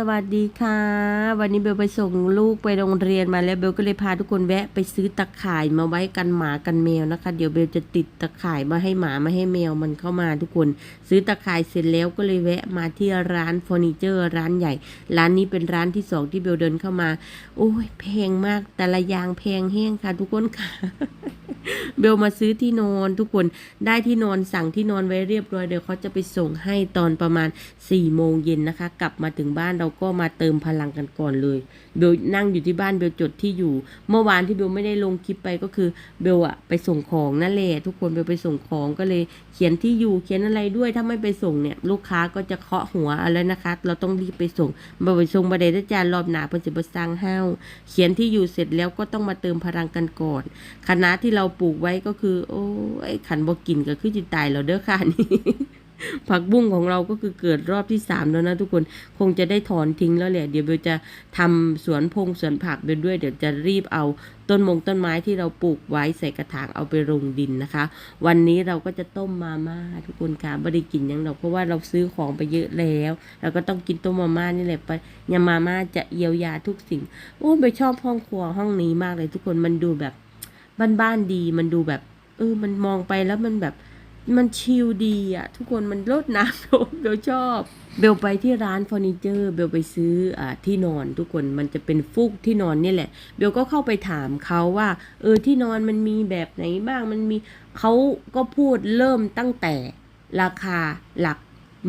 สวัสดีค่ะ วันนี้เบลไปส่งลูกไปโรงเรียนมาแล้วเบลก็เลยพาทุกคนแวะไปซื้อตะข่ายมาไว้กันหมากันแมวนะคะ เดี๋ยวเบลจะติดตะข่ายมาให้หมามาให้แมวมันเข้ามาทุกคน ซื้อตะข่ายเสร็จแล้วก็เลยแวะมาที่ร้านเฟอร์นิเจอร์ร้านใหญ่ ร้านนี้เป็นร้านที่สองที่เบลเดินเข้ามา โอ้ยแพงมากแต่ละอย่างแพงแห้งค่ะทุกคนค่ะ เบลมาซื้อที่นอนทุกคนได้ที่นอนสั่งที่นอนไว้เรียบร้อยเดี๋ยวเขาจะไปส่งให้ตอนประมาณ4ี่โมงเย็นนะคะ กลับมาถึงบ้านเราก็มาเติมพลังกันก่อนเลย เบลนั่งอยู่ที่บ้านเบลจดที่อยู่ เมื่อวานที่เบลไม่ได้ลงคลิปไปก็คือเบลอะไปส่งของนั่นแหละทุกคนเบลไปส่งของก็เลยเขียนที่อยู่เขียนอะไรด้วยถ้าไม่ไปส่งเนี่ยลูกค้าก็จะเคาะหัวอะไรนะคะ เราต้องรีบไปส่งเบลไปส่งบันไดได้จานรอบหนาเพิ่นจะไปสร้างห้าวเขียนที่อยู่เสร็จแล้วก็ต้องมาเติมพลังกันก่อนคณะที่เราปลูกไว้ก็คือ โอ้ยขันบอกินก็คือจิตตายเราเด้อค่ะนี่ผักบุ้งของเราก็คือเกิดรอบที่สามแล้วนะทุกคนคงจะได้ถอนทิ้งแล้วแหละเดี๋ยวเบลจะทำสวนพงสวนผักเบลด้วยเดี๋ยวจะรีบเอาต้นมงต้นไม้ที่เราปลูกไว้ใส่กระถางเอาไปลงดินนะคะ วันนี้เราก็จะต้มมาม่าทุกคนค่ะไม่ได้กินยังดอกเพราะว่าเราซื้อของไปเยอะแล้ว เราก็ต้องกินต้มมาม่านี่แหละไปยามาม่าจะเยียวยาทุกสิ่งโอ้ไปชอบห้องครัวห้องนี้มากเลยทุกคนมันดูแบบ บ้านๆดี มันดูแบบเออมันมองไปแล้วมันแบบมันชิลดีอะทุกคนมันลดน้ำเบลชอบ เบลไปที่ร้านเฟอร์นิเจอร์เบลไปซื้ออที่นอนทุกคนมันจะเป็นฟูกที่นอนนี่แหละ เบลก็เข้าไปถามเขาว่า เออที่นอนมันมีแบบไหนบ้างมันมีเขาก็พูดเริ่มตั้งแต่ราคาหลัก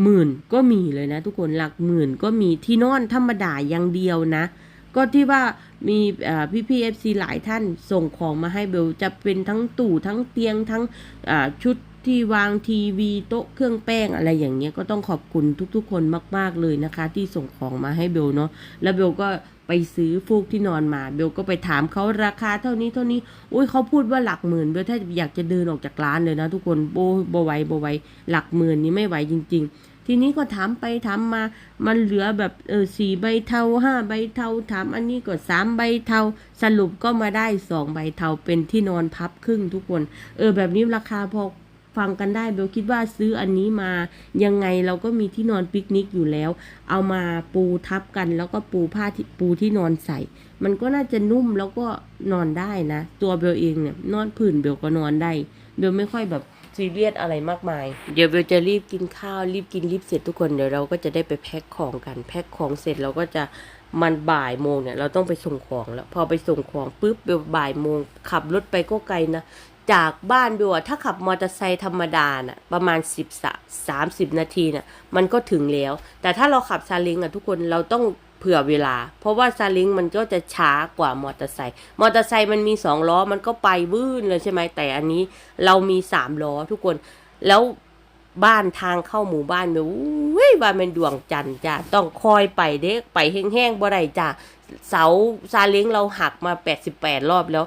หมื่นก็มีเลยนะ ทุกคนหลักหมื่นก็มีที่นอนธรรมดาอย่างเดียวนะ ก็ที่ว่า มีพี่พี่เอฟซีหลายท่านส่งของมาให้เบลจะเป็นทั้งตู้ทั้งเตียงทั้งชุดที่วางทีวีโต๊ะเครื่องแป้งอะไรอย่างเงี้ยก็ต้องขอบคุณทุกๆ คนมาก ๆเลยนะคะ ที่ส่งของมาให้เบลเนาะแล้วเบลก็ไปซื้อฟูกที่นอนมาเบลก็ไปถามเขาราคาเท่านี้เท่านี้อุ้ยเขาพูดว่าหลักหมื่นเบลถ้าอยากจะเดินออกจากร้านเลยนะทุกคนโบโบไวโบไวหลักหมื่นนี้ไม่ไหวจริง ๆ ทีนี้ก็ถามไปถามมา มันเหลือแบบเออสี่ใบเทาห้าใบเทาถามอันนี้ก็สามใบเทา สรุปก็มาได้สองใบเทาเป็นที่นอนพับครึ่งทุกคน เออแบบนี้ราคาพอฟังกันได้เบลคิดว่าซื้ออันนี้มายังไงเราก็มีที่นอนปิกนิกอยู่แล้ว เอามาปูทับกันแล้วก็ปูผ้าปูที่นอนใส่ มันก็น่าจะนุ่มแล้วก็นอนได้นะ ตัวเบลเองเนี่ยนอนผื่นเบลก็นอนได้เบลไม่ค่อยแบบ ซีเรียสอะไรมากมาย เดี๋ยวเบลจะรีบกินข้าวรีบกินรีบเสร็จทุกคนเดี๋ยวเราก็จะได้ไปแพ็คของกันแพ็คของเสร็จเราก็จะมันบ่ายโมงเนี่ยเราต้องไปส่งของแล้ว พอไปส่งของปุ๊บเบลบ่ายโมงขับรถไปก็ไกลนะจากบ้านเบลอะถ้าขับมอเตอร์ไซค์ธรรมดาน่ะประมาณ 10สะ30 นาทีน่ะมันก็ถึงแล้ว แต่ถ้าเราขับซาเล้งอะทุกคนเราต้อง เผื่อเวลา เพราะว่าซาเล้งมันก็จะช้ากว่ามอเตอร์ไซค์มอเตอร์ไซค์มันมีสองล้อมันก็ไปวื้นเลยใช่ไหมแต่อันนี้เรามีสามล้อทุกคน แล้วบ้านทางเข้าหมู่บ้านแบบอุ้ยว่ามันดวงจันทร์จ้ะต้องคอยไปเด็กไปแห้งๆบ่ได้จ้ะเสาซาเล้งเราหักมา 88 รอบแล้ว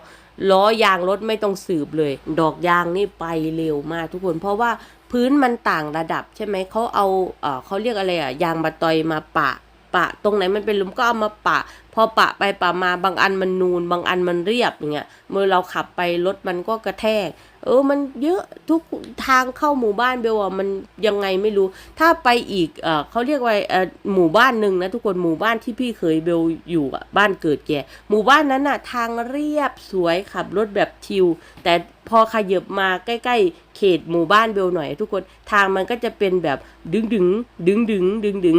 ล้อยางรถไม่ต้องสืบเลย ดอกยางนี่ไปเร็วมากทุกคน เพราะว่าพื้นมันต่างระดับใช่ไหมเขาเอาเออเขาเรียกอะไรอะยางมาตอยมาปะ ปะ ตรงไหนมันเป็นหลุมก็เอามาปะ พอปะไปปะมาบางอันมันนูน บางอันมันเรียบอย่างเงี้ยเมื่อเราขับไปรถมันก็กระแทก เออมันเยอะทุกทางเข้าหมู่บ้านเบลอะมันยังไงไม่รู้ ถ้าไปอีกเออเขาเรียกว่าเออหมู่บ้านหนึ่งนะทุกคนหมู่บ้านที่พี่เคยเบลอยู่อะบ้านเกิดแกหมู่บ้านนั้นอะทางเรียบสวยขับรถแบบชิลแต่พอขยับมาใกล้ๆ เขตหมู่บ้านเบลหน่อยทุกคนทางมันก็จะเป็นแบบดึงดึงดึงดึงดึงดึง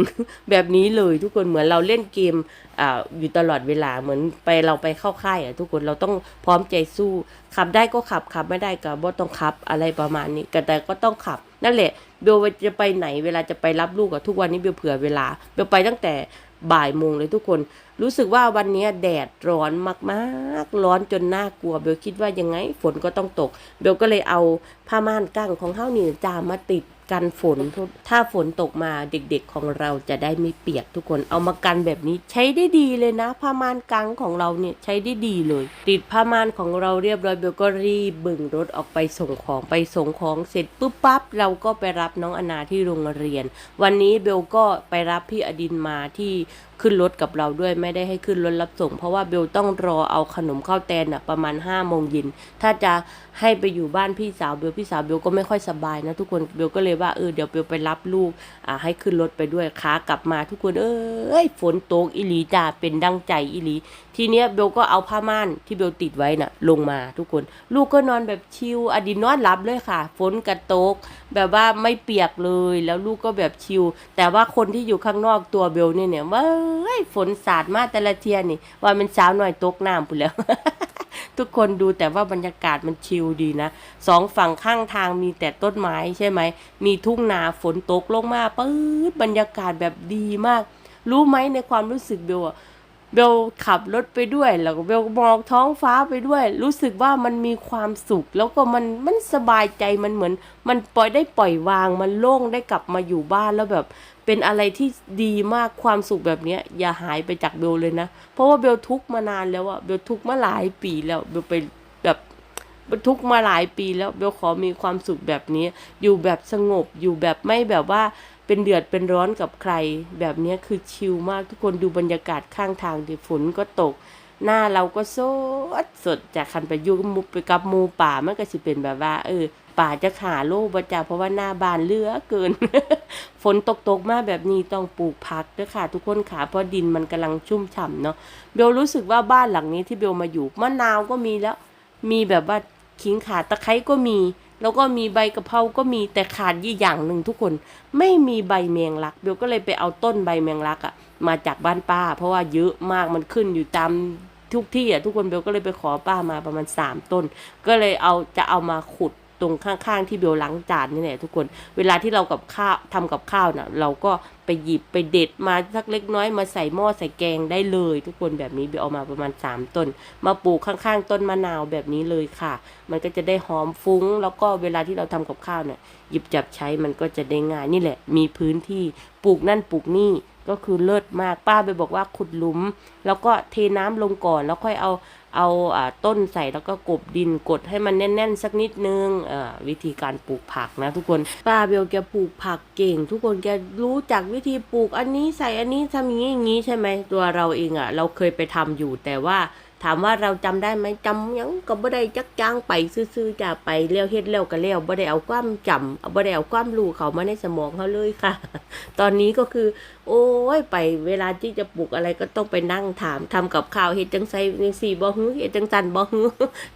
แบบนี้เลยทุกคนเหมือนเราเล่นเกมอ่าอยู่ตลอดเวลาเหมือนไปเราไปเข้าค่ายอะทุกคนเราต้องพร้อมใจสู้ขับได้ก็ขับขับไม่ได้ก็บ่ต้องขับอะไรประมาณนี้กแต่ก็ต้องขับนั่นแหละเบลจะไปไหนเวลาจะไปรับลูกอะทุกวันนี้เบลเผื่อเวลาเบลไปตั้งแต่บ่ายโมงเลยทุกคน รู้สึกว่าวันนี้แดดร้อนมากๆ ร้อนจนน่ากลัว เบลคิดว่ายังไงฝนก็ต้องตก เบลก็เลยเอาผ้าม่านกั้งของเฮ้านี่จามาติดกันฝน ถ้าฝนตกมาเด็กๆของเราจะได้ไม่เปียกทุกคน เอามากันแบบนี้ใช้ได้ดีเลยนะ ผ้าม่านกังของเราเนี่ยใช้ได้ดีเลย ติดผ้าม่านของเราเรียบร้อยเบลก็รีบบึงรถออกไปส่งของไปส่งของเสร็จปุ๊บปั๊บเราก็ไปรับน้องอนาที่โรงเรียน วันนี้เบลก็ไปรับพี่อดินมาที่ ขึ้นรถกับเราด้วยไม่ได้ให้ขึ้นรถรับส่ง เพราะว่าเบลต้องรอเอาขนมข้าวแตนอะประมาณ5้าโมงเย็นถ้าจะให้ไปอยู่บ้านพี่สาวเบลพี่สาวเบลก็ไม่ค่อยสบายนะทุกคนเบลก็เลยว่าเออเดี๋ยวเบลไปรับลูกอ่าให้ขึ้นรถไปด้วยขากลับมาทุกคนเอ้ยฝนตกอีหลีจ้าเป็นดังใจอีหลี ทีเนี้ยเบลก็เอาผ้าม่านที่เบลติดไว้น่ะ ลงมาทุกคน ลูกก็นอนแบบชิลอดีนอนหลับเลยค่ะ ฝนกระตก แบบว่าไม่เปียกเลยแล้วลูกก็แบบชิลแต่ว่าคนที่อยู่ข้างนอกตัวเบลเนี่ยเนี่ยเ้ยฝนสาดมาแต่ละเทียนี่ ว่ามันสาวหน่อยตกน้ำไปแล้ว ทุกคนดูแต่ว่าบรรยากาศมันชิลดีนะสองฝั่งข้างทางมีแต่ต้นไม้ใช่ไหม มีทุ่งนาฝนตกลงมาปื๊ดบรรยากาศแบบดีมาก รู้ไหมในความรู้สึกเบลอะ เบลขับรถไปด้วย แล้วก็เบลมองท้องฟ้าไปด้วย รู้สึกว่ามันมีความสุข แล้วก็มันมันสบายใจมันเหมือน มันปล่อยได้ปล่อยวาง มันโล่งได้กลับมาอยู่บ้านแล้วแบบ เป็นอะไรที่ดีมากความสุขแบบเนี้ย อย่าหายไปจากเบลเลยนะ เพราะว่าเบลทุกมานานแล้วอะเบลทุกมาหลายปีแล้วเบลไปแบบทุกมาหลายปีแล้วเบลขอมีความสุขแบบนี้ อยู่แบบสงบอยู่แบบไม่แบบว่า เป็นเดือดเป็นร้อนกับใคร แบบนี้คือชิลมากทุกคนดูบรรยากาศข้างทางดิฝนก็ตก หน้าเราก็สดสดจากคันไปยุกมุไปกับหมูป่ามันก็สิเป็นแบบว่าเออป่าจะขาโลกประจาเพราะว่าหน้าบานเลือเกิน ฝนตกตกมาแบบนี้ต้องปลูกผักด้วยค่ะ ทุกคนค่ะเพราะดินมันกำลังชุ่มฉ่ำเนาะเบลรู้สึกว่าบ้านหลังนี้ที่เบลมาอยู่มะนาวก็มีแล้ว มีแบบว่าขิงขาตะไคร้ก็มี แล้วก็มีใบกะเพราก็มีแต่ขาดยี่อย่างหนึ่งทุกคน ไม่มีใบแมงลักเบลก็เลยไปเอาต้นใบแมงลักอะมาจากบ้านป้า เพราะว่าเยอะมากมันขึ้นอยู่ตามทุกที่อะทุกคนเบลก็เลยไปขอป้ามาประมาณสามต้น ก็เลยเอาจะเอามาขุด ตรงข้างๆที่เบลล้างจานนี่แหละทุกคน เวลาที่เรากับข้าวทำกับข้าวน่ะเราก็ไปหยิบไปเด็ดมาสักเล็กน้อยมาใส่หม้อใส่แกงได้เลย ทุกคนแบบนี้เบลเอามาประมาณสามต้น มาปลูกข้างๆ ต้นมะนาวแบบนี้เลยค่ะ มันก็จะได้หอมฟุ้ง แล้วก็เวลาที่เราทำกับข้าวเนี่ยหยิบจับใช้มันก็จะได้ง่ายนี่แหละ มีพื้นที่ปลูกนั่นปลูกนี่ ก็คือเลิศมากป้าไปบอกว่าขุดหลุม แล้วก็เทน้ำลงก่อน แล้วค่อยเอาเอาต้นใส่แล้วก็กบดินกดให้มันแน่น ๆ สักนิดนึงวิธีการปลูกผักนะ ทุกคนป้าเบลแกปลูกผักเก่ง ทุกคนแกรู้จักวิธีปลูกอันนี้ใส่อันนี้ทำอย่างนี้อย่างนี้ใช่ไหมตัวเราเองอะ เราเคยไปทำอยู่แต่ว่า ถามว่าเราจำได้ไหมจำหยังก็บ่ได้จักจ้างไปซื่อๆจะไปเลี้ยวเฮ็ดแล้วก็แล้วบ่ได้เอาความจำเอาบ่ได้เอาความรู้เขามาในสมองเขาเลยค่ะ ตอนนี้ก็คือ โอ้ยไปเวลาที่จะปลูกอะไรก็ต้องไปนั่งถามทำกับข้าวเฮ็ดจังไสจังสี่บ่ฮื้อเฮ็ดจังสันบ่ฮื้อ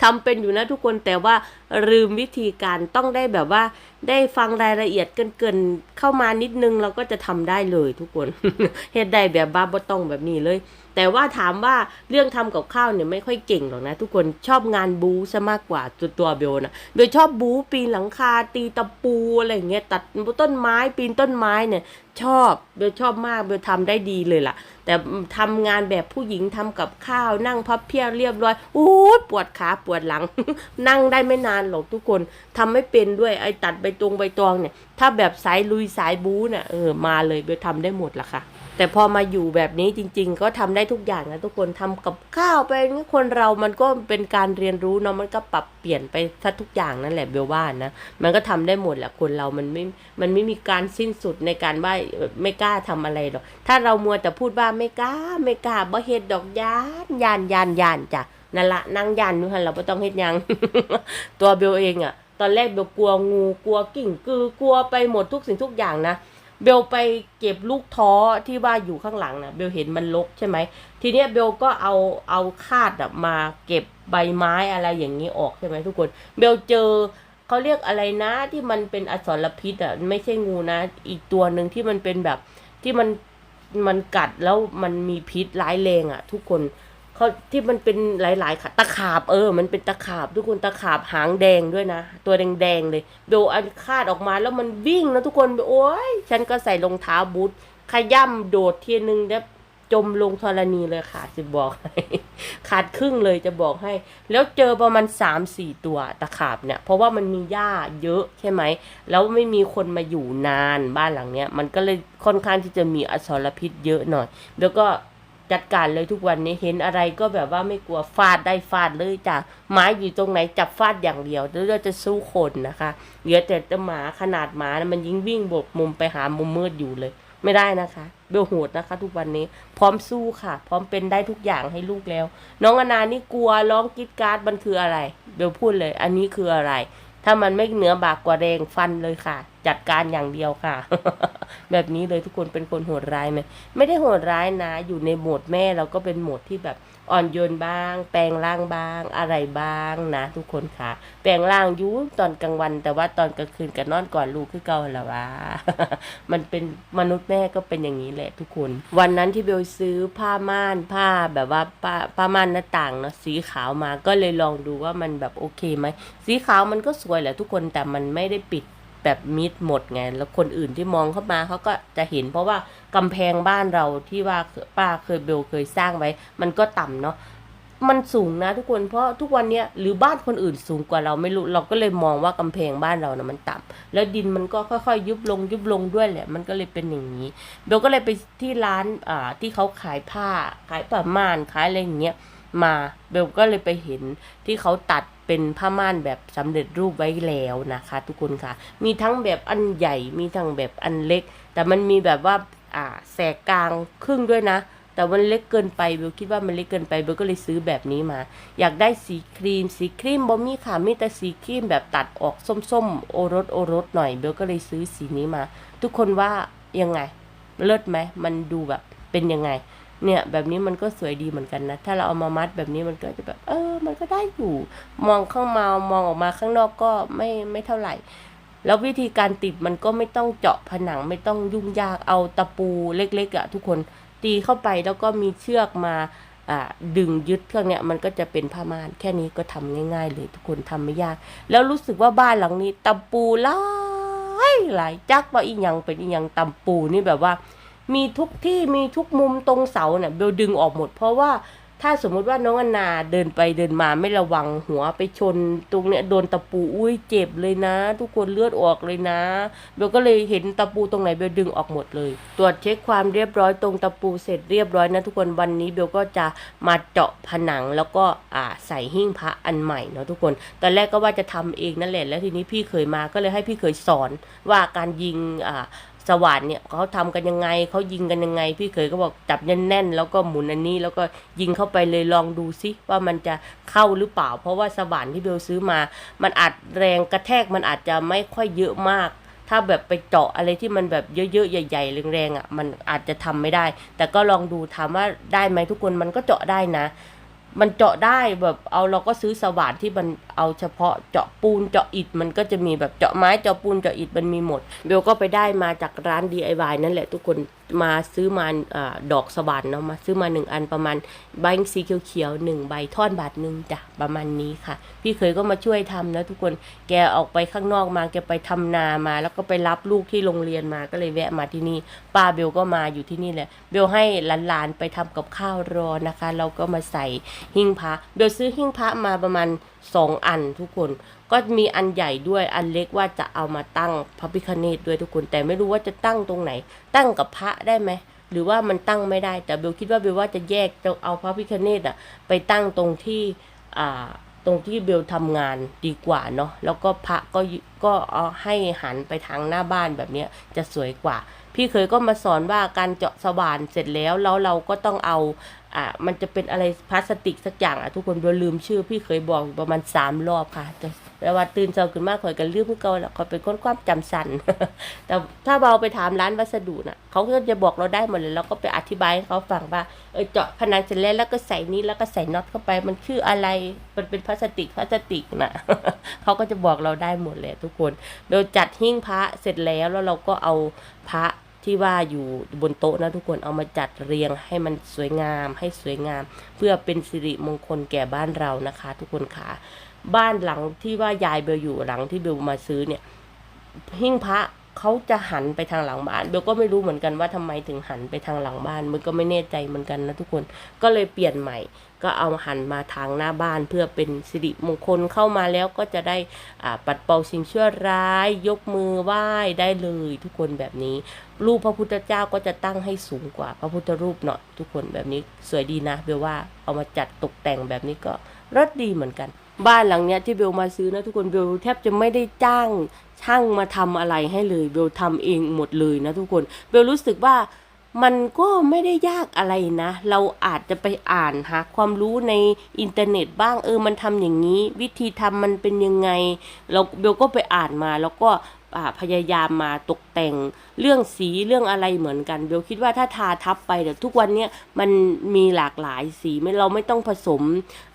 ทำเป็นอยู่นะทุกคนแต่ว่าลืมวิธีการต้องได้แบบว่า ได้ฟังรายละเอียดเกินๆเข้ามานิดนึงเราก็จะทำได้เลยทุกคนเฮ็ดได้แบบบ้าบ่ต้องแบบนี้เลย แต่ว่าถามว่าเรื่องทำกับข้าวเนี่ยไม่ค่อยเก่งหรอกนะ ทุกคนชอบงานบูซะมากกว่าตัวตัวเบลนะโดยชอบบูปีนหลังคาตีตะปูอะไรอย่างเงี้ยตัดต้นไม้ปีนต้นไม้เนี่ยชอบเบลชอบมากเบลทำได้ดีเลยล่ะ แต่ทำงานแบบผู้หญิงทำกับข้าวนั่งพับเพียบเรียบร้อยโอ้ปวดขาปวดหลัง นั่งได้ไม่นานหรอกทุกคนทำไม่เป็นด้วยไอ้ตัดใบตรงใบตองเนี่ย ถ้าแบบสายลุยสายบูเนี่ยเออมาเลยเบลทำได้หมดละค่ะ แต่พอมาอยู่แบบนี้จริง ๆ ก็ทำได้ทุกอย่างนะทุกคนทำกับข้าวไปนี่คนเรามันก็เป็นการเรียนรู้เนาะมันก็ปรับเปลี่ยนไปซะทุกอย่างนั่นแหละเบลว่านะมันก็ทำได้หมดแหละคนเรามันไม่มันไม่มีการสิ้นสุดในการว่าไม่กล้าทำอะไรหรอกถ้าเรามัวแต่พูดว่าไม่กล้าไม่กล้าบ่เฮ็ดดอกยานยานยานยานจ้ะนั่นละนั่งยานนู่นเราไม่ต้องเฮ็ดยัง ตัวเบลเองอะตอนแรกเบลกลัวงูกลัวกิ่งกือกลัวไปหมดทุกสิ่งทุกอย่างนะ เบลไปเก็บลูกท้อที่ว่าอยู่ข้างหลังนะเบลเห็นมันลกใช่ไหมทีเนี้ยเบลก็เอาเอาคาดอะมาเก็บใบไม้อะไรอย่างนี้ออกใช่ไหมทุกคน เบลเจอเขาเรียกอะไรนะที่มันเป็นอสรพิษอะไม่ใช่งูนะ อีกตัวหนึ่งที่มันเป็นแบบที่มันมันกัดแล้วมันมีพิษร้ายแรงอะ ทุกคน เขาที่มันเป็นหลายๆขาตะขาบเออ มันเป็นตะขาบทุกคนตะขาบหางแดงด้วยนะ ตัวแดงๆเลยเบลอันคาดออกมาแล้วมันวิ่งนะทุกคนโอ้ยฉันก็ใส่รองเท้าบูทขย่ำโดดทีนึงแล้วจมลงธรณีเลยค่ะจะบอกให้ขาดครึ่งเลยจะบอกให้ แล้วเจอประมาณสามสี่ตัวตะขาบเนี่ย เพราะว่ามันมีหญ้าเยอะใช่ไหม แล้วไม่มีคนมาอยู่นานบ้านหลังเนี้ย มันก็เลยค่อนข้างที่จะมีอสรพิษเยอะหน่อย แล้วก็ จัดการเลยทุกวันนี้เห็นอะไรก็แบบว่าไม่กลัวฟาดได้ฟาดเลยจ้ะไม้อยู่ตรงไหนจับฟาดอย่างเดียวแล้วเราจะสู้คนนะคะเหลือแต่หมาขนาดหมานะมันยิ่งวิ่งบกมุมไปหามุมมืดอยู่เลย ไม่ได้นะคะเบลโหดนะคะ ทุกวันนี้พร้อมสู้ค่ะ พร้อมเป็นได้ทุกอย่างให้ลูกแล้ว น้องอนานี่กลัวร้องกรีดการ์ดมันคืออะไรเบลพูดเลย อันนี้คืออะไร ถ้ามันไม่เหนือบากกว่าแรงฟันเลยค่ะ จัดการอย่างเดียวค่ะ แบบนี้เลยทุกคนเป็นคนโหดร้ายไหมไม่ได้โหดร้ายนะ อยู่ในโหมดแม่เราก็เป็นโหมดที่แบบ อ่อนโยนบ้าง แปลงร่างบ้างอะไรบ้างนะ ทุกคนค่ะ แปลงร่างยุ่ตอนกลางวัน แต่ว่าตอนกลางคืนกับนอนก่อนลูกคือเก่าและวะมันเป็นมนุษย์แม่ก็เป็นอย่างนี้แหละทุกคน วันนั้นที่เบลซื้อผ้าม่านผ้าแบบว่าผ้าผ้าม่านหน้าต่างเนาะสีขาวมาก็เลยลองดูว่ามันแบบโอเคไหมสีขาวมันก็สวยแหละทุกคนแต่มันไม่ได้ปิด แบบมิดหมดไง แล้วคนอื่นที่มองเข้ามาเขาก็จะเห็น เพราะว่ากำแพงบ้านเราที่ว่าป้าเคยเบลเคยสร้างไว้ มันก็ต่ำเนาะมันสูงนะทุกคนเพราะทุกวันเนี้ยหรือบ้านคนอื่นสูงกว่าเราไม่รู้เราก็เลยมองว่ากำแพงบ้านเรานะมันต่ำแล้วดินมันก็ค่อยๆ ยุบลงยุบลงด้วยแหละ มันก็เลยเป็นอย่างนี้เบลก็เลยไปที่ร้านอ่าที่เขาขายผ้าขายผ้าม่านขายอะไรอย่างเงี้ยมาเบลก็เลยไปเห็นที่เขาตัด เป็นผ้าม่านแบบสำเร็จรูปไว้แล้วนะคะ ทุกคนค่ะ มีทั้งแบบอันใหญ่มีทั้งแบบอันเล็ก แต่มันมีแบบว่าอ่าแสกกลางครึ่งด้วยนะ แต่มันเล็กเกินไปเบลคิดว่ามันเล็กเกินไปเบลก็เลยซื้อแบบนี้มา อยากได้สีครีม สีครีมบอมี่ค่ะมีแต่สีครีมแบบตัดออกส้มๆ โอรสโอรสหน่อยเบลก็เลยซื้อสีนี้มา ทุกคนว่ายังไงเลิศไหมมันดูแบบเป็นยังไง เนี่ยแบบนี้มันก็สวยดีเหมือนกันนะ ถ้าเราเอามามัดแบบนี้มันก็จะแบบ เออ มันก็ได้อยู่ มองข้างมามองออกมาข้างนอกก็ไม่ไม่เท่าไหร่ แล้ววิธีการติดมันก็ไม่ต้องเจาะผนังไม่ต้องยุ่งยากเอาตะปูเล็กๆอะ่ะทุกคนตีเข้าไปแล้วก็มีเชือกมาอ่าดึงยึดเครื่องเนี้ยมันก็จะเป็นผ้าม่านแค่นี้ก็ทำง่ายๆเลยทุกคนทำไม่ยาก แล้วรู้สึกว่าบ้านหลังนี้ตะปูหลายหลายจักว่าอีหยังเป็นอีหยังตะปูนี่แบบว่า มีทุกที่มีทุกมุมตรงเสาเนี่ยเบลดึงออกหมด เพราะว่าถ้าสมมุติว่าน้องอนนาเดินไปเดินมาไม่ระวังหัวไปชน ตรงเนี้ยโดนตะปูอุ้ยเจ็บเลยนะ ทุกคนเลือดออกเลยนะเบลก็เลยเห็นตะปูตรงไหนเบลดึงออกหมดเลย ตรวจเช็คความเรียบร้อยตรงตะปูเสร็จเรียบร้อยนะทุกคนวันนี้เบลก็จะมาเจาะผนังแล้วก็อ่าใส่หิ้งพระอันใหม่เนาะทุกคน ตอนแรกก็ว่าจะทำเองนั่นแหละแล้วทีนี้พี่เคยมาก็เลยให้พี่เคยสอนว่าการยิงอ่า สว่านเนี่ยเขาทำกันยังไงเขายิงกันยังไง พี่เคยก็บอกจับแน่นๆแล้วก็หมุนอันนี้ แล้วก็ยิงเข้าไปเลยลองดูซิว่ามันจะเข้าหรือเปล่า เพราะว่าสว่านที่เบลซื้อมา มันอาจแรงกระแทกมันอาจจะไม่ค่อยเยอะมาก ถ้าแบบไปเจาะอะไรที่มันแบบเยอะๆใหญ่ๆแรงๆอะมันอาจจะทำไม่ได้ แต่ก็ลองดูถามว่าได้ไหมทุกคนมันก็เจาะได้นะ มันเจาะได้แบบเอาเราก็ซื้อสว่านที่มันเอาเฉพาะเจาะปูนเจาะอิฐมันก็จะมีแบบเจาะไม้เจาะปูนเจาะอิฐมันมีหมดเบลก็ไปได้มาจากร้าน DIY นั่นแหละทุกคนมาซื้อมาอดอกสว่านเนาะมาซื้อมาหนึ่งอันประมาณใบสีเขียวๆหนึ่งใบท่อนบาทหนึ่งจ้ะประมาณนี้ค่ะ พี่เคยก็มาช่วยทำนะทุกคนแกออกไปข้างนอกมาแกไปทำนามา แล้วก็ไปรับลูกที่โรงเรียนมาก็เลยแวะมาที่นี่ป้าเบลก็มาอยู่ที่นี่แหละเบลให้หลานๆไปทำกับข้าวรอนะคะ เราก็มาใส่หิ้งพระเบลซื้อหิ้งพระมาประมาณสองอันทุกคน ก็มีอันใหญ่ด้วยอันเล็กว่าจะเอามาตั้งพระพิคเนตด้วยทุกคน แต่ไม่รู้ว่าจะตั้งตรงไหน ตั้งกับพระได้ไหมหรือว่ามันตั้งไม่ได้ แต่เบลคิดว่าเบลว่าจะแยกจะเอาพระพิคเนตอะไปตั้งตรงที่อ่าตรงที่เบลทำงานดีกว่าเนาะแล้วก็พระก็ก็เอาให้หันไปทางหน้าบ้านแบบนี้จะสวยกว่า พี่เคยก็มาสอนว่าการเจาะสว่านเสร็จแล้วแล้วเราก็ต้องเอาอ่ามันจะเป็นอะไรพลาสติกสักอย่างอะทุกคนเบลลืมชื่อพี่เคยบอกประมาณสามรอบค่ะแต่แต่ว่าตื่นเช้าขึ้นมาคอยกันลืมเมื่อเก่าแล้วคอยเป็นคนความจำสันแต่ถ้าเราไปถามร้านวัสดุน่ะเขาก็จะบอกเราได้หมดเลยเราก็ไปอธิบายให้เขาฟังว่าเออเจาะผนังเสร็จแล้วแล้วก็ใส่นี้แล้วก็ใส่น็อตเข้าไปมันคืออะไรมันเป็นพลาสติกพลาสติกน่ะเขาก็จะบอกเราได้หมดเลยทุกคน โดยจัดหิ้งพระเสร็จแล้วแล้วเราก็เอาพระ ที่ว่าอยู่บนโต๊ะนะทุกคนเอามาจัดเรียงให้มันสวยงาม ให้สวยงาม เพื่อเป็นสิริมงคลแก่บ้านเรานะคะ ทุกคนค่ะบ้านหลังที่ว่ายายเบลอยู่หลังที่เบลมาซื้อเนี่ยหิ้งพระ เขาจะหันไปทางหลังบ้านเบลก็ไม่รู้เหมือนกันว่าทำไมถึงหันไปทางหลังบ้านมันก็ไม่แน่ใจเหมือนกันนะทุกคนก็เลยเปลี่ยนใหม่ ก็เอาหันมาทางหน้าบ้านเพื่อเป็นสิริมงคลเข้ามาแล้วก็จะได้อ่าปัดเป่าสิ่งชั่วร้าย ยกมือไหว้ได้เลยทุกคนแบบนี้ รูปพระพุทธเจ้าก็จะตั้งให้สูงกว่าพระพุทธรูปเนาะทุกคนแบบนี้สวยดีนะเบลว่าเอามาจัดตกแต่งแบบนี้ก็รสดีเหมือนกัน บ้านหลังเนี้ยที่เบลมาซื้อนะทุกคนเบลแทบจะไม่ได้จ้าง ช่างมาทำอะไรให้เลยเบลทำเองหมดเลยนะทุกคนเบลรู้สึกว่ามันก็ไม่ได้ยากอะไรนะ เราอาจจะไปอ่านหาความรู้ในอินเทอร์เน็ตบ้างเออมันทำอย่างนี้ วิธีทำมันเป็นยังไง เราเบลก็ไปอ่านมาแล้วก็พยายามมาตกแต่งเรื่องสีเรื่องอะไรเหมือนกันเบลคิดว่าถ้าทาทับไปเดี๋ยวทุกวันเนี้ยมันมีหลากหลายสีไม่เราไม่ต้องผสม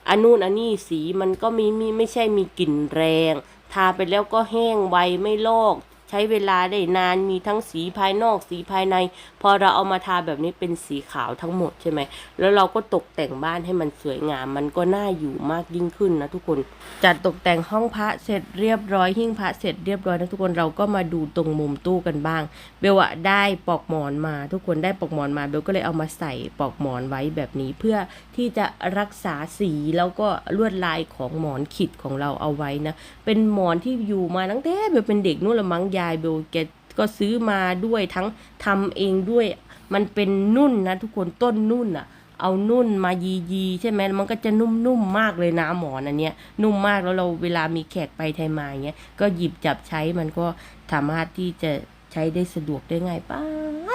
อันนู่นอันนี้สีมันก็มีมีไม่ใช่มีกลิ่นแรง ทาไปแล้วก็แห้งไวไม่ลอก ใช้เวลาได้นานมีทั้งสีภายนอกสีภายใน พอเราเอามาทาแบบนี้เป็นสีขาวทั้งหมดใช่ไหมแล้วเราก็ตกแต่งบ้านให้มันสวยงาม มันก็น่าอยู่มากยิ่งขึ้นนะทุกคนจัดตกแต่งห้องพระเสร็จเรียบร้อยหิ้งพระเสร็จเรียบร้อยนะทุกคนเราก็มาดูตรงมุมตู้กันบ้างเบลอะได้ปลอกหมอนมาทุกคนได้ปลอกหมอนมาเบลก็เลยเอามาใส่ปลอกหมอนไว้แบบนี้เพื่อที่จะรักษาสีแล้วก็ลวดลายของหมอนขิดของเราเอาไว้นะเป็นหมอนที่อยู่มาตั้งแต่เบลเป็นเด็กนู่นละมั้งยายเบลแกก็ซื้อมาด้วยทั้งทำเองด้วย มันเป็นนุ่นนะทุกคนต้นนุ่นอะเอานุ่นมายียีๆใช่ไหมมันก็จะนุ่มๆมากเลยนะหมอนอันเนี้ยนุ่มมากแล้วเราเวลามีแขกไปไทยมาเงี้ยก็หยิบจับใช้มันก็สามารถที่จะ ใช้ได้สะดวกได้ง่ายป้า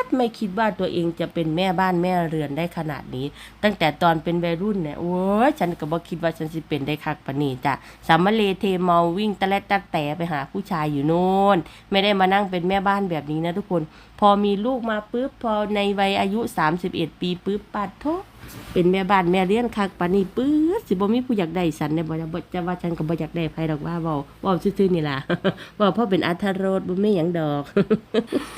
ดไม่คิดว่าตัวเองจะเป็นแม่บ้านแม่เรือนได้ขนาดนี้ ตั้งแต่ตอนเป็นวัยรุ่นเนี่ยโอ้ยฉันก็บอกคิดว่าฉันสิเป็นได้คักปนีจ้ะสามเลเทเมาวิ่งตะแลดตะแต่ไปหาผู้ชายอยู่โน่น ไม่ได้มานั่งเป็นแม่บ้านแบบนี้นะทุกคน พอมีลูกมาปุ๊บพอในวัยอายุ 31 ปีปุ๊บปัดโท เป็นแม่บ้านแม่เลี้ยนคักปานนี้ปื๊ดสิบ่มีผู้อยากได้ฉันเนี่ยบ่จะบ่จะว่าฉันก็บ่อยากได้ไผดอกว่าเว้าเว้าซื่อๆนี่ล่ะเว้าเพราะเป็นอัธรสบ่มีหยังดอก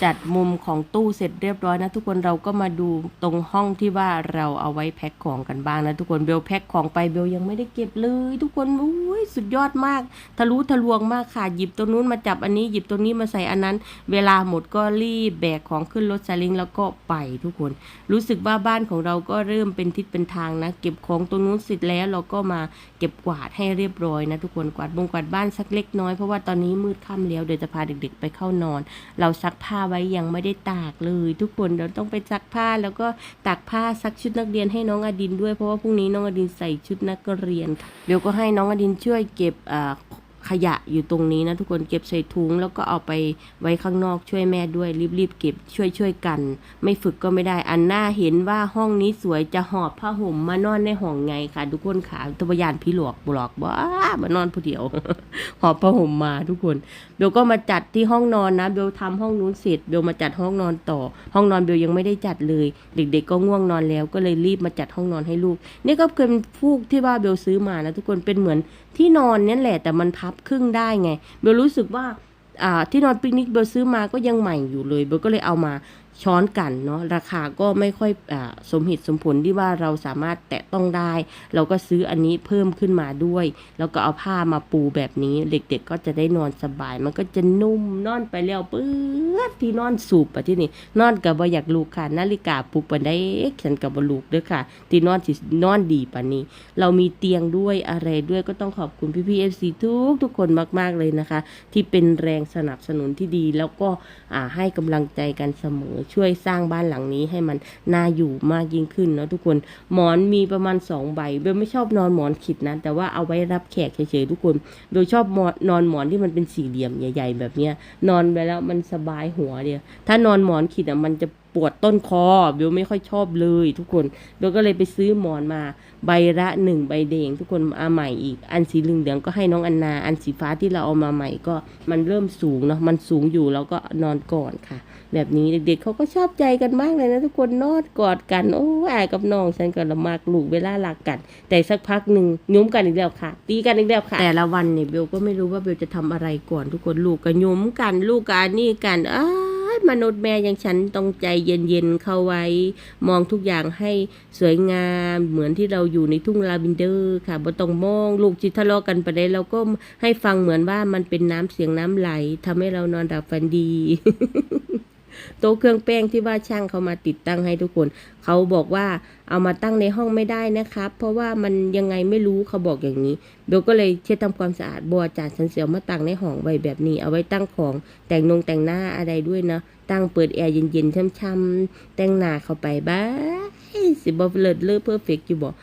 จัดมุมของตู้เสร็จเรียบร้อยนะทุกคนเราก็มาดูตรงห้องที่ว่าเราเอาไว้แพ็คของกันบ้างนะทุกคนเบลแพ็คของไปเบลยังไม่ได้เก็บเลย ทุกคนอุ้ยสุดยอดมาก ทะลุทะลวงมากค่ะหยิบตรงนู้นมาจับอันนี้หยิบตรงนี้มาใส่อันนั้น เวลาหมดก็รีบแบกของขึ้นรถซาเลิงแล้วก็ไปทุกคน รู้สึกว่าบ้านของเราก็เริ่มเป็นทิศเป็นทางนะ เก็บของตรงนู้นเสร็จแล้วเราก็มาเก็บกวาดให้เรียบร้อยนะทุกคนกวาดบงกวาดบ้านสักเล็กน้อยเพราะว่าตอนนี้มืดค่ำแล้วเดี๋ยวจะพาเด็กๆไปเข้านอน เราซักผ้าไว้ยังไม่ได้ตากเลย ทุกคนเราต้องไปซักผ้าแล้วก็ตากผ้าซักชุดนักเรียนให้น้องอดินด้วยเพราะว่าพรุ่งนี้น้องอดินใส่ชุดนักเรียนค่ะเดี๋ยวก็ให้น้องอดินช่วยเก็บอ่า ขยะอยู่ตรงนี้นะทุกคนเก็บใส่ถุงแล้วก็เอาไปไว้ข้างนอกช่วยแม่ด้วยรีบๆเก็บช่วยช่วยกัน ไม่ฝึกก็ไม่ได้อันหน้าเห็นว่าห้องนี้สวยจะหอบผ้าห่มมานอนในห้องไงค่ะ ทุกคนค่ะตวยานพี่หลวกบลอกว่ามานอนผู้เดียว หอบผ้าห่มมาทุกคนเบลก็มาจัดที่ห้องนอนนะเบลทำห้องนู้นเสร็จเบลมาจัดห้องนอนต่อ ห้องนอนเบลยังไม่ได้จัดเลย เด็ก ๆ ก็ง่วงนอนแล้ว ก็เลยรีบมาจัดห้องนอนให้ลูก นี่ก็เป็นฟูกที่ว่าเบลซื้อมานะทุกคนเป็นเหมือนที่นอนนี่แหละแต่มันพับครึ่งได้ไงเบลรู้สึกว่าที่นอนปิกนิกเบลซื้อมาก็ยังใหม่อยู่เลยเบลก็เลยเอามา ช้อนกันเนาะราคาก็ไม่ค่อยอสมเหตุสมผลที่ว่าเราสามารถแตะต้องได้ เราก็ซื้ออันนี้เพิ่มขึ้นมาด้วย แล้วก็เอาผ้ามาปูแบบนี้ เด็กๆก็จะได้นอนสบาย มันก็จะนุ่มนอนไปแล้วปื๊ดที่นอนสูบไปที่นี่นอนกับบ่อยากลูกค่ะ นาฬิกาปลุกปันได้ฉันกับบ่ลูกด้อค่ะ ที่นอนสินอนดีปานนี้ เรามีเตียงด้วยอะไรด้วยก็ต้องขอบคุณพี่พีเอฟซีทุกทุกคนมากๆเลยนะคะ ที่เป็นแรงสนับสนุนที่ดีแล้วก็ให้กำลังใจกันเสมอช่วยสร้างบ้านหลังนี้ให้มันน่าอยู่มากยิ่งขึ้นเนาะทุกคนหมอนมีประมาณสองใบเบลไม่ชอบนอนหมอนขิดนะแต่ว่าเอาไว้รับแขกเฉยๆทุกคนเดยชอบนนอนหมอนที่มันเป็นสี่เหลี่ยมใหญ่ ๆ แบบเนี้ยนอนไปแล้วมันสบายหัวเดียวถ้านอนหมอนขิดอะมันจะปวดต้นคอเบลไม่ค่อยชอบเลยทุกคนเบลก็เลยไปซื้อหมอนมาใบละหนึ่งใบแดงทุกคนเอาใหม่อีก อันสีเหลืองก็ให้น้องอันนา อันสีฟ้าที่เราเอามาใหม่ก็มันเริ่มสูงเนาะมันสูงอยู่เราก็นอนก่อนค่ะ แบบนี้เด็กๆเขาก็ชอบใจกันมากเลยนะทุกคนนอนกอดกัน โอ้ยอายกับน้องฉันก็ละมากลูกเวลาหลักกัน แต่สักพักหนึ่งยุ้มกันอีกแล้วค่ะ ตีกันอีกแล้วค่ะ แต่ละวันเนี่ยเบลก็ไม่รู้ว่าเบลจะทำอะไรก่อนทุกคนลูกก็ยุ้มกันลูกกันนี่กันอ้า มนุษย์แม่อย่างฉันต้องใจเย็นๆเข้าไว้ มองทุกอย่างให้สวยงามเหมือนที่เราอยู่ในทุ่งลาบินเดอร์ค่ะบ่ต้องมองลูกจิทะเลาะกันไปได้เราก็ให้ฟังเหมือนว่ามันเป็นน้ำเสียงน้ำไหลทำให้เรานอนดับฝันดี โต๊ะเครื่องแป้งที่ว่าช่างเขามาติดตั้งให้ทุกคน เขาบอกว่าเอามาตั้งในห้องไม่ได้นะครับ เพราะว่ามันยังไงไม่รู้เขาบอกอย่างนี้เบลก็เลยเช็ดทำความสะอาดบัวจานสันเสียวมาตั้งในห้องไว้แบบนี้ เอาไว้ตั้งของแต่งนงแต่งหน้าอะไรด้วยนะ ตั้งเปิดแอร์เย็นๆช่ำๆแต่งหน้าเข้าไปบ้าสิบเลิศเลิศเพอร์เฟกต์อยู่บอก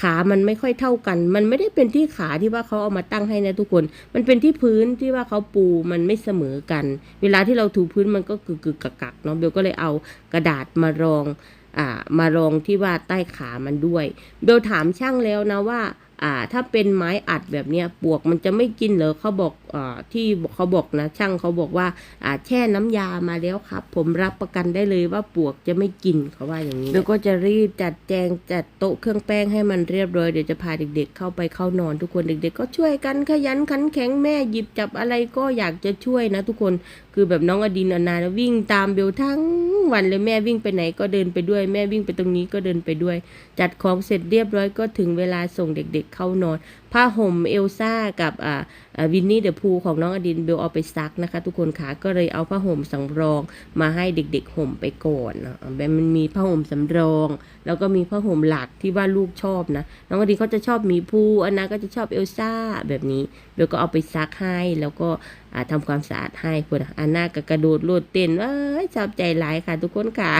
ขามันไม่ค่อยเท่ากัน มันไม่ได้เป็นที่ขาที่ว่าเขาเอามาตั้งให้นะทุกคน มันเป็นที่พื้นที่ว่าเขาปูมันไม่เสมอกัน เวลาที่เราถูพื้นมันก็กึกกึกกักกักเนาะเบลก็เลยเอากระดาษมารองอ่ามารองที่ว่าใต้ขามันด้วย เบลถามช่างแล้วนะว่าอ่าถ้าเป็นไม้อัดแบบเนี้ยปวกมันจะไม่กินเหรอเขาบอก ที่เขาบอกนะช่างเขาบอกว่าอาแช่น้ำยามาแล้วครับ ผมรับประกันได้เลยว่าปวกจะไม่กินเขาว่าอย่างนี้เบลก็จะรีบจัดแจงจัดโต๊ะเครื่องแป้งให้มันเรียบร้อยเดี๋ยวจะพาเด็ก ๆ เข้าไปเข้านอนทุกคนเด็ก ๆ ก็ช่วยกันขยันขันแข็งแม่หยิบจับอะไรก็อยากจะช่วยนะ ทุกคนคือแบบน้องอดินอนานวิ่งตามเบลทั้งวันเลยแม่วิ่งไปไหนก็เดินไปด้วย แม่วิ่งไปตรงนี้ก็เดินไปด้วย จัดของเสร็จเรียบร้อยก็ถึงเวลาส่งเด็ก ๆ เข้านอน ผ้าห่มเอลซ่ากับอ่าวินนี่เดอะพูของน้องอดินเบลเอาไปซักนะคะ ทุกคนค่ะก็เลยเอาผ้าห่มสำรองมาให้เด็กๆห่มไปก่อนนะแบบมันมีผ้าห่มสำรอง แล้วก็มีผ้าห่มหลักที่ว่าลูกชอบนะน้องอดินเขาจะชอบมีภูอันนาก็จะชอบเอลซ่าแบบนี้เบลก็เอาไปซักให้แล้วก็อ่าทำความสะอาดให้คุณอันน่าก็กระโดดโลดเต้นเอ้ยชอบใจหลายค่ะ ทุกคนค่ะ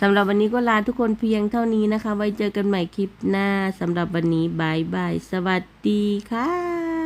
สำหรับวันนี้ก็ลาทุกคนเพียงเท่านี้นะคะ ไว้เจอกันใหม่คลิปหน้าสำหรับวันนี้บายบาย สวัสดีค่ะ